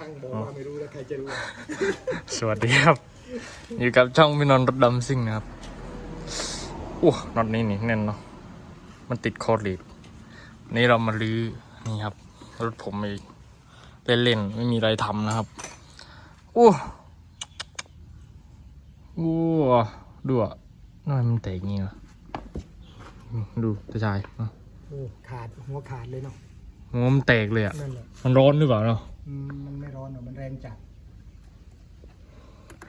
ช่างบอกว่าไม่รู้แล้วใครจะรู้สวัสดีครับ อยู่กับช่องพี่นนท์รถดำซิ่งนะครับอู้น็อตนี้นี่แน่นเนาะมันติดคอร์ดลีดนี่เรามาลื้อนี่ครับ รถผมเองเล่นๆไม่มีอะไรทำนะครับอู้อู้ดูอะทำไมมันแตกงี้ล่ะอืมดูตาชายอะโอ้ขาดหัวขาดเลยเนาะ หัวมันแตกเลยอะ นั่นแหละมันร้อนหรือเปล่าเนาะ อืมมันไม่ร้อนหรอกมันแรงจัด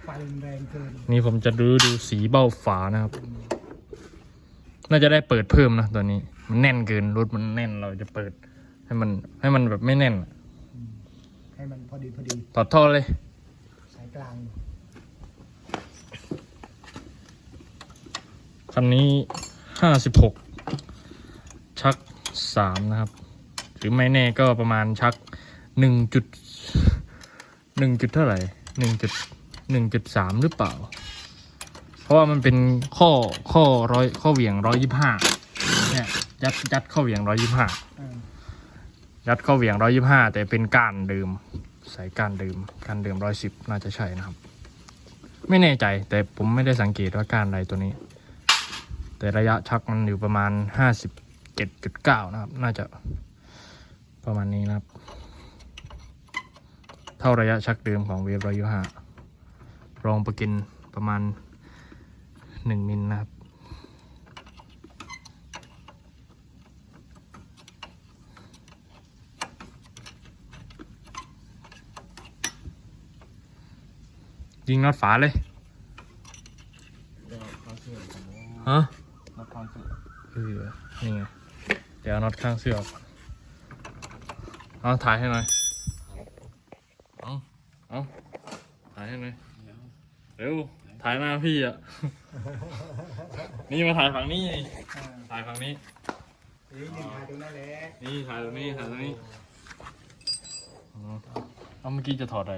ไฟมันแรงเกินนี่ผมจะรื้อดูสีเบ้าฝานะครับ น่าจะได้เปิดเพิ่มนะตอนนี้ มันแน่นเกินรถมันแน่นเราจะเปิด ให้มันให้มันแบบไม่แน่นอะให้มันพอดีพอดีถอดท่อเลย สายกลางคันนี้ห้าสิบหกชักสามนะครับ หรือไม่แน่ก็ประมาณชักหนึ่งจุดหนึ่งจุดเท่าไหร่หนึ่งจุดหนึ่งจุดสามหรือเปล่า เพราะว่ามันเป็นข้อข้อร้อยข้อเหวี่ยงร้อยยี่ห้าเนี่ยยัดยัดข้อเหวี่ยงร้อยยี่ห้ายัดข้าเหวี่ยงร้อยยี่ห้าแต่เป็นก้านเดิมใส่ก้านเดิมก้านเดิมร้อยสิบน่าจะใช่นะครับ ไม่แน่ใจแต่ผมไม่ได้สังเกตว่าก้านอะไรตัวนี้ แต่ระยะชักมันอยู่ประมาณห้าสิบเจ็ดจุดเก้านะครับ น่าจะ ประมาณนี้นะครับ เท่าระยะชักเดิมของเวฟร้อยยี่ห้ารองประกินประมาณหนึ่งมิลนะครับยิงน็อตฝาเลยฮะเออนี่ไง เดี๋ยวเอาน็อตข้างเสื้อออกก่อน เอาถ่ายให้หน่อย เอาเอาถ่ายให้หน่อย เร็ว ถ่ายหน้าพี่อะ นี่มาถ่ายฝั่งนี้อ่าถ่ายฝั่งนี้เอ้ยนี่ถ่ายตรงนั้นแหละ นี่ถ่ายตรงนี้ ถ่ายตรงนี้อ๋อเอาเมื่อกี้จะถอดอะไร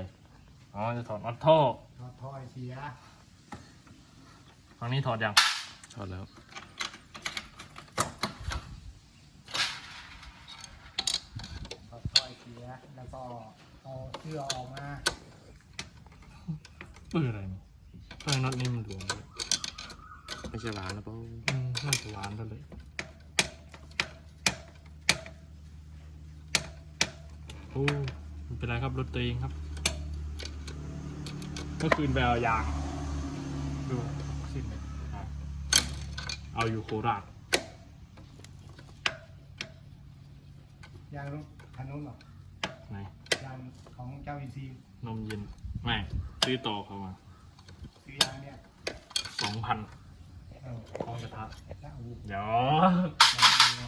อ๋อ จะถอดน็อตท่อ ถอดท่อไอเสียฝั่งนี้ถอดยัง ถอดแล้ว ถอดท่อไอเสีย แล้วก็เอาเสื้อออกมาเปื้ออะไรนี่ทำไมน็อตนี่มันหลวมเลยไม่ใช่หวานนะเปล่าอืมน่าจะหวานซะเลยโอ้ไม่เป็นไรครับรถตัวเองครับเมื่อคืนไปเอายางดูสิ้นเลยอะเอาอยู่โคราชยางรถคันนู้นหรอ ไหนยางของเจ้าอีซีนมเย็นไม่ซื้อต่อเขามาซื้อยางเนี่ยสองพันเออพร้อมกระทะแล้วเอาเดี๋ยว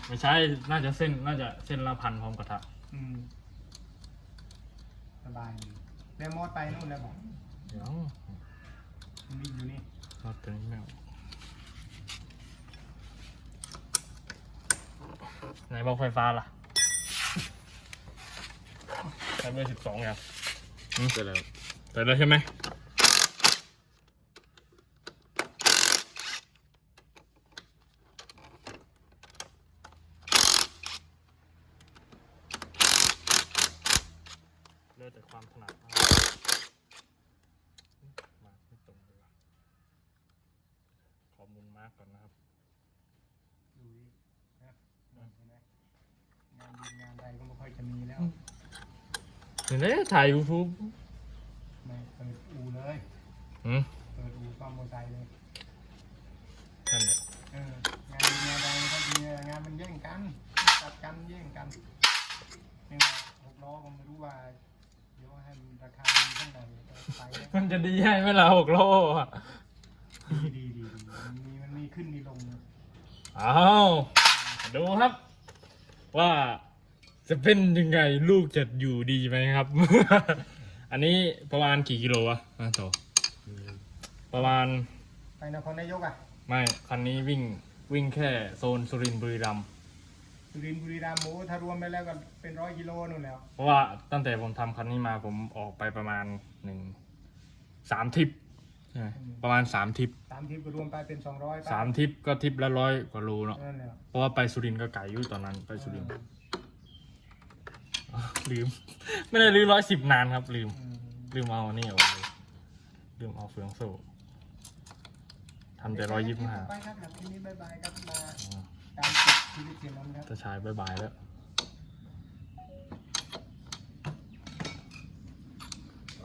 ไม่ใช่ น่าจะเส้น น่าจะเส้นละพันพร้อมกระทะอืมสบายดีแล้วมอดไปนู่นแล้วบอกเดี๋ยวมันมีอยู่นี่รถตัวนี้ไม่เอาไหนบอกไฟฟ้าล่ะ ใช้เบอร์สิบสองยังเสร็จแล้วเสร็จแล้วใช่ไหมเลือกแต่ความถนัดมากมาไม่ตรงเลยว่ะขอมุนมาร์กก่อนนะครับดูดินะนั่นเห็นไหมงานดีงานใดก็ไม่ค่อยจะมีแล้ว เห็นไหมถ่ายยูทูบไม่เปิดอูเลยอืมเปิดอูซ่อมมอเตอร์ไซค์เลยนั่นแหละเอองานดีงานใดไม่ค่อยดีงานมันแย่งกันตัดกันแย่งกันนี่ไงหกล้อก็ไม่รู้ว่าเดี๋ยวให้มันราคาดีเท่าไหร่ไปนะมันจะดีให้ไหมล่ะหกโลอะดีดีดีดีมันมีมันมีขึ้นมีลงนะ อ้าวดูครับ ว่า จะเป็นยังไงลูกจะอยู่ดีไหมครับ อันนี้ประมาณกี่กิโลวะอะโถประมาณไปนครนายกอะไม่คันนี้วิ่งวิ่งแค่โซนสุรินทร์บุรีรัมย์สุรินทร์บุรีรัมย์โอ้ถ้ารวมไปแล้วก็เป็นร้อยกิโลนู่นแล้ว เพราะว่าตั้งแต่ผมทำคันนี้มาผมออกไปประมาณหนึ่งสามทริปใช่ไหมประมาณสามทริปสามทิปก็รวมไปเป็นสองร้อยสามทริปก็ทริปละร้อยกว่าโลเนาะนั่นแหละเพราะว่าไปสุรินทร์ก็ไกลอยู่ตอนนั้นไปสุรินทร์เอออ ลืม ไม่ได้ลืมร้อยสิบนานครับ ลืมอืมลืมเอาอันนี่เอาไว้ลืมเอาเฟืองโซ่ทำแต่ร้อยยี่สิบห้าไปครับแบบทีนี้บายบายครับมาตามติดชีวิตเสียมันครับจะใช้บายบายแล้ว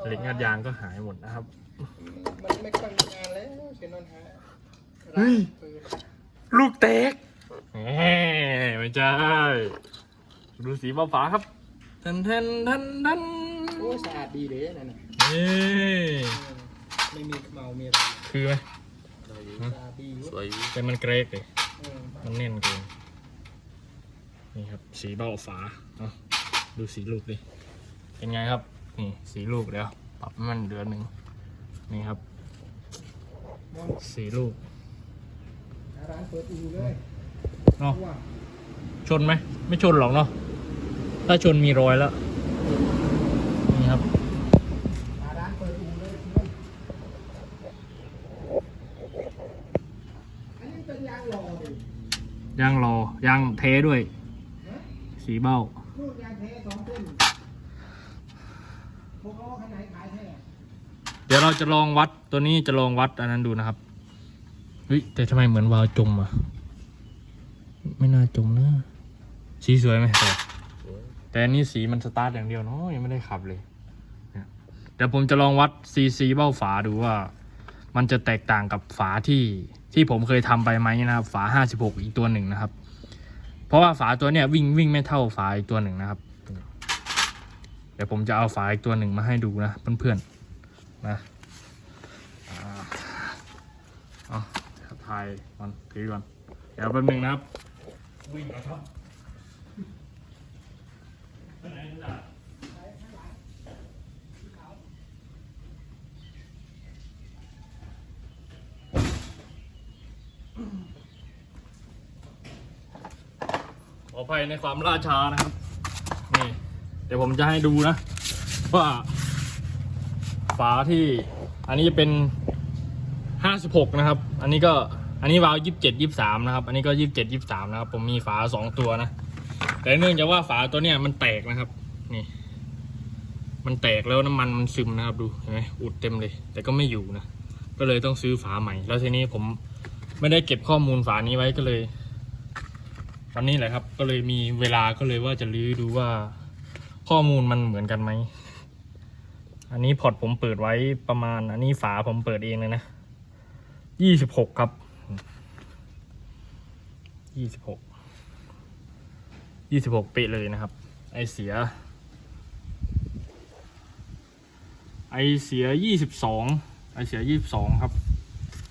เหล็กงัดยางก็หายหมดนะครับ มันไม่ค่อยมีงานแล้วเสียนนท์ฮะเฮ้ยเปิดลูกเตกแหมไม่ใช่ดูสีฟ้าฝาครับ ทันทันทันทันโอ้สะอาดดีเลยนั่นน่ะนี่เออไม่มีเมามีอะไรคือไหมสวยสะอาดดีอยู่สวยแต่มันเกรกเลยเออมันแน่นเกินนี่ครับสีเบ้าฝาเอาดูสีลูกดิเป็นไงครับนี่สีลูกเดี๋ยวปรับให้มันเดือนหนึ่งนี่ครับมองสีลูกร้านเปิดอูเลยเนาะว่าชนไหมไม่ชนหรอกเนาะ ถ้าชนมีรอยแล้ว นี่ครับร้านเปิดอูเลยเพื่อนอันนี้เป็นยางรอยางเทด้วย สีเบ้าลูกยางแท้สองเส้นพวกล้อขนาดขายแท้เดี๋ยวเราจะลองวัดตัวนี้จะลองวัดอันนั้นดูนะครับเฮ้ยแต่ทำไมเหมือนวาวจมอะ ไม่น่าจมนะ สีสวยไหมแต่ แต่อันนี้สีมันสตาร์ทอย่างเดียวเนาะยังไม่ได้ขับเลยเดี๋ยวผมจะลองวัดซีซีเบ้าฝาดูว่า มันจะแตกต่างกับฝาที่ที่ผมเคยทำไปไหมนะครับ ฝา 56 อีกตัวหนึ่งนะครับ เพราะว่าฝาตัวเนี้ยวิ่งวิ่งไม่เท่าฝาอีกตัวหนึ่งนะครับ เดี๋ยวผมจะเอาฝาอีกตัวหนึ่งมาให้ดูนะเพื่อนๆนะอ่าเอาถ่ายก่อนถือก่อนเดี๋ยวแป๊บนึงนะครับวิ่งมาครับ ขออภัยในความล่าช้านะครับ นี่ เดี๋ยวผมจะให้ดูนะ ว่า ฝาที่อันนี้จะเป็น56นะครับ อันนี้ก็อันนี้วาล์ว27 23นะครับ อันนี้ก็27 23นะครับ ผมมีฝา2ตัวนะ แต่เนื่องจากว่าฝาตัวเนี้ยมันแตกนะครับ นี่ มันแตกแล้วน้ำมันมันซึมนะครับดูเห็นไหมอุดเต็มเลย แต่ก็ไม่อยู่นะก็เลยต้องซื้อฝาใหม่ แล้วทีนี้ผมไม่ได้เก็บข้อมูลฝานี้ไว้ก็เลยวันนี้แหละครับ ก็เลยมีเวลาก็เลยว่าจะรื้อดูว่าข้อมูลมันเหมือนกันไหมอันนี้พอร์ตผมเปิดไว้ประมาณ อันนี้ฝาผมเปิดเองเลยนะยี่สิบหกครับยี่สิบหก ยี่สิบหกเป๊ะเลยนะครับ ไอเสีย ไอเสียยี่สิบสองไอเสียยี่สิบสองครับ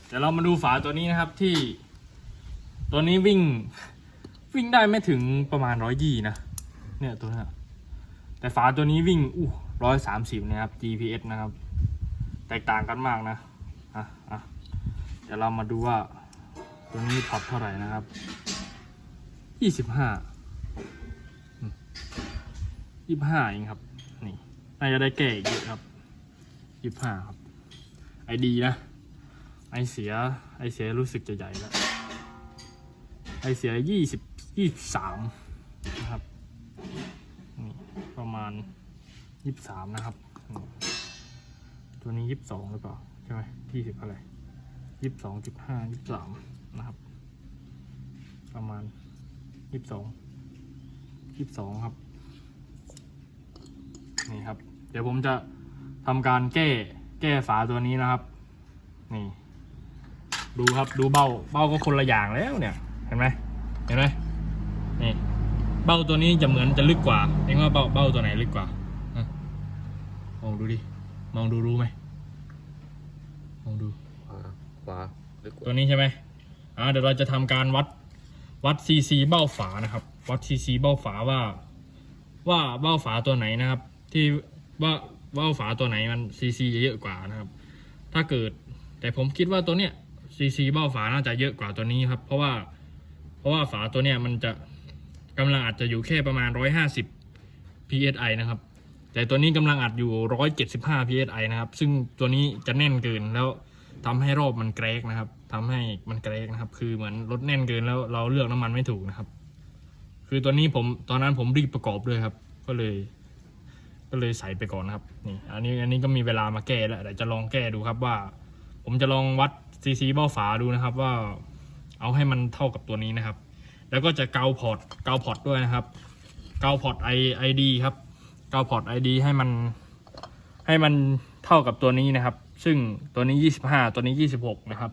เดี๋ยวเรามาดูฝาตัวนี้นะครับที่ ตัวนี้วิ่งวิ่งได้ไม่ถึงประมาณร้อยยี่นะ เนี่ยตัวนี้แต่ฝาตัวนี้วิ่งอู้ร้อยสามสิบนะครับ GPS นะครับ แตกต่างกันมากนะอะอะเดี๋ยวเรามาดูว่า ตัวนี้พอร์ตเท่าไหร่นะครับยี่สิบห้า ยี่สิบห้าเองครับ นี่น่าจะได้แก้อีกเยอะครับยี่สิบห้าครับ ไอดีนะ ไอเสีย ไอเสียรู้สึกจะใหญ่แล้ว ไอเสียยี่สิบยี่สามนะครับ นี่ประมาณยี่สามนะครับ ตัวนี้ยี่สองหรือเปล่าใช่ไหมยี่สิบอะไรยี่สองจุดห้ายี่สามนะครับ ประมาณยี่สองยี่สองครับ นี่ครับ เดี๋ยวผมจะทำการแก้แก้ฝาตัวนี้นะครับ นี่ ดูครับดูเบ้าเบ้าก็คนละอย่างแล้วเนี่ย เห็นไหมเห็นไหมนี่เบ้าตัวนี้จะเหมือนจะลึกกว่าเองว่าเบ้าเบ้าตัวไหนลึกกว่าฮะมองดูดิมองดูรู้ไหมมองดูขวาขวาลึกกตัวว่านี้ใช่ไหมอ่าเดี๋ยวเราจะทำการวัดวัดซีซีเบ้าฝานะครับ วัดซีซีเบ้าฝาว่า ว่าเบ้าฝาตัวไหนนะครับ ที่ว่าเบ้าฝาตัวไหนมันซีซีเยอะกว่านะครับ ถ้าเกิดแต่ผมคิดว่าตัวเนี้ยซีซีเบ้าฝาน่าจะเยอะกว่าตัวนี้ครับ เพราะว่าเพราะว่าฝาตัวเนี้ยมันจะกำลังอาจจะอยู่แค่ประมาณ 150 psi นะครับ แต่ตัวนี้กำลังอัดอยู่ 175 psi นะครับ ซึ่งตัวนี้จะแน่นเกินแล้วทำให้รอบมันแกรกนะครับทำให้มันแกรกนะครับ คือเหมือนรถแน่นเกินแล้วเราเลือกน้ำมันไม่ถูกนะครับ คือตัวนี้ผมตอนนั้นผมรีบประกอบด้วยครับ ก็เลย ก็เลยใส่ไปก่อนนะครับนี่อันนี้อันนี้ก็มีเวลามาแก้แล้วเดี๋ยวจะลองแก้ดูครับว่า ผมจะลองวัดซีซีเบ้าฝาดูนะครับว่าเอาให้มันเท่ากับตัวนี้นะครับ แล้วก็จะเกาพอร์ตเกาพอร์ตด้วยนะครับ เกาพอร์ตไอไอดีครับ เกาพอร์ตไอดีให้มันให้มันเท่ากับตัวนี้นะครับ ซึ่งตัวนี้ 25 ตัวนี้ 26 นะครับ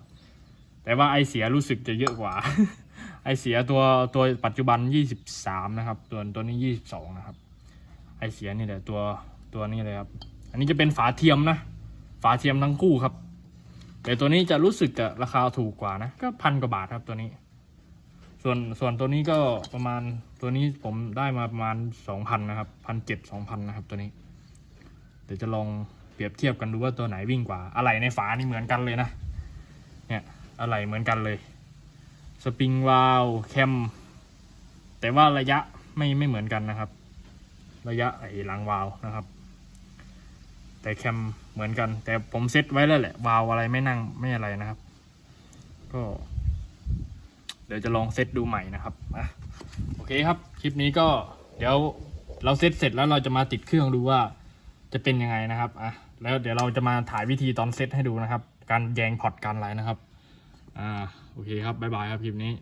แต่ว่าไอเสียรู้สึกจะเยอะกว่า ไอเสียตัวตัวปัจจุบัน 23 นะครับ ตัวตัวนี้ 22 นะครับ ไอเสียนี่แหละตัวตัวนี้เลยครับ อันนี้จะเป็นฝาเทียมนะ ฝาเทียมทั้งคู่ครับ แต่ตัวนี้จะรู้สึกจะราคาถูกกว่านะ ก็พันกว่าบาทครับตัวนี้ ส่วนส่วนตัวนี้ก็ประมาณตัวนี้ผมได้มาประมาณสองพันนะครับพันเจ็ดสองพันนะครับตัวนี้ เดี๋ยวจะลองเปรียบเทียบกันดูว่าตัวไหนวิ่งกว่า อะไรในฝานี่เหมือนกันเลยนะ เนี่ยอะไรเหมือนกันเลย สปริงวาลแคม แต่ว่าระยะไม่ไม่เหมือนกันนะครับ ระยะไอ้หลังวาลวนะครับ แต่แคมเหมือนกัน แต่ผมเซตไว้แล้วแหละวาลวอะไรไม่นั่งไม่อะไรนะครับ ก็ เดี๋ยวจะลองเซตดูใหม่นะครับอะโอเคครับ คลิปนี้ก็เดี๋ยวเราเซตเสร็จแล้วเราจะมาติดเครื่องดูว่าจะเป็นยังไงนะครับอะแล้วเดี๋ยวเราจะมาถ่ายวิธีตอนเซตให้ดูนะครับ การแยงพอร์ตการอะไรนะครับ อ่า โอเคครับ บ๊ายบายครับคลิปนี้